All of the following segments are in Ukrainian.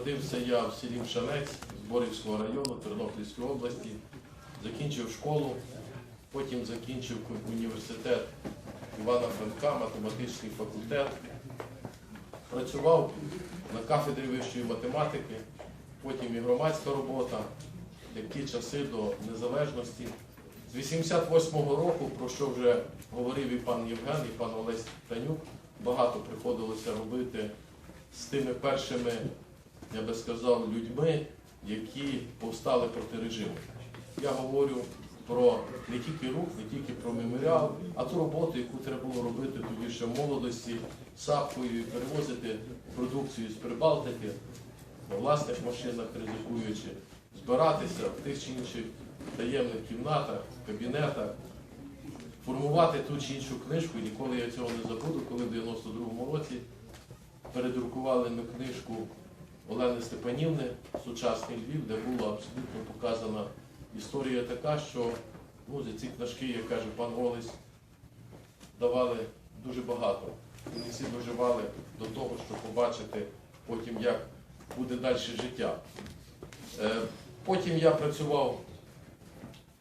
Народився я в селі Мшанець Зборівського району Тернопільської області. Закінчив школу, потім закінчив університет Івана Франка, математичний факультет. Працював на кафедрі вищої математики, потім і громадська робота, як ті часи до незалежності. З 88-го року, про що вже говорив і пан Євген, і пан Олесь Танюк, багато приходилося робити з тими першими, я би сказав, людьми, які повстали проти режиму. Я говорю про не тільки рух, не тільки про меморіал, а ту роботу, яку треба було робити тоді ще в молодості, сапкою перевозити продукцію з Прибалтики на власних машинах ризикуючи, збиратися в тих чи інших таємних кімнатах, кабінетах, формувати ту чи іншу книжку. Ніколи я цього не забуду, коли в 92-му році передрукували ми книжку Олени Степанівни Сучасний Львів, де була абсолютно показана історія така, що ну, за ці книжки, як каже пан Олесь, давали дуже багато. Не всі доживали до того, щоб побачити потім, як буде далі життя. Е, Потім я працював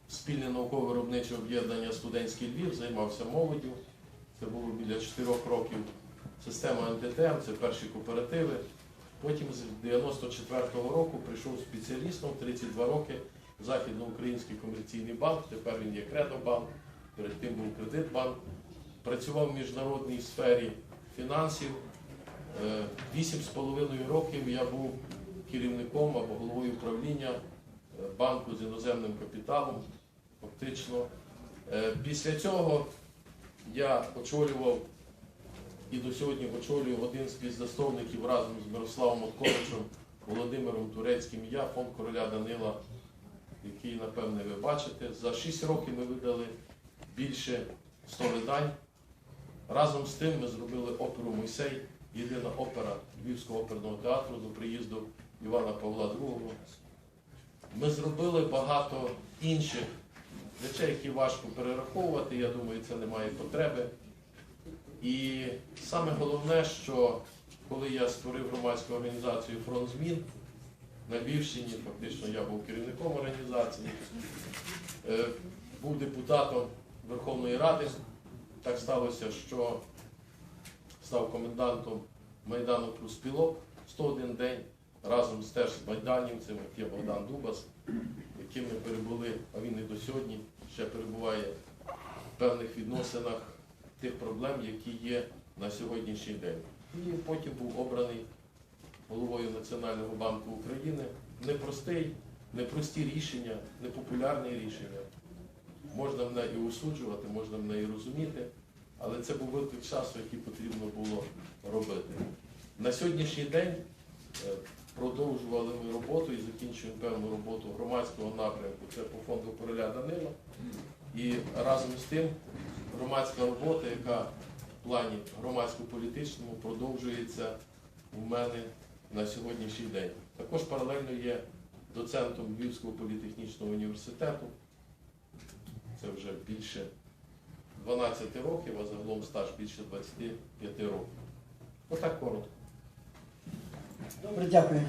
спільне науково-виробниче об'єднання Студентський Львів, займався молоддю. Це було біля 4 років. Система НТТМ, це перші кооперативи. Потім з 94-го року прийшов спеціалістом 32 роки Західноукраїнський комерційний банк, тепер він є Кредобанк, перед тим був Кредитбанк. Працював в міжнародній сфері фінансів. Е, Вісім з половиною років я був керівником або головою управління е, банку з іноземним капіталом. Фактично. Е, Після цього я очолював і до сьогодні очолюю один з співзасновників разом з Мирославом Отковичем, Володимиром Турецьким я, фонд короля Данила, який, напевне, ви бачите. За 6 років ми видали більше 100 видань. Разом з тим ми зробили оперу Мойсей, єдина опера Львівського оперного театру до приїзду Івана Павла II. Ми зробили багато інших речей, які важко перераховувати. Я думаю, це немає потреби. І саме головне, що коли я створив громадську організацію Фронт змін на Львівщині, фактично я був керівником організації, е, був депутатом Верховної Ради. Так сталося, що став комендантом Майдану плюс Пілок 101 день разом з теж з майданівцями, як є Богдан Дубас, яким ми перебули, а він і до сьогодні ще перебуває в певних відносинах тих проблем, які є на сьогоднішній день. І потім був обраний головою Національного банку України. Непростий, непрості рішення, непопулярні рішення. Можна мене і осуджувати, можна мене і розуміти, але це був виклик часу, який потрібно було робити. На сьогоднішній день е, продовжували ми роботу і закінчуємо певну роботу громадського напрямку. Це по фонду короля Данила. І разом з тим громадська робота, яка в плані громадсько-політичному продовжується у мене на сьогоднішній день. Також паралельно є доцентом Львівського політехнічного університету. Це вже більше 12 років, а загалом стаж більше 25 років. Отак коротко. Добре, дякую.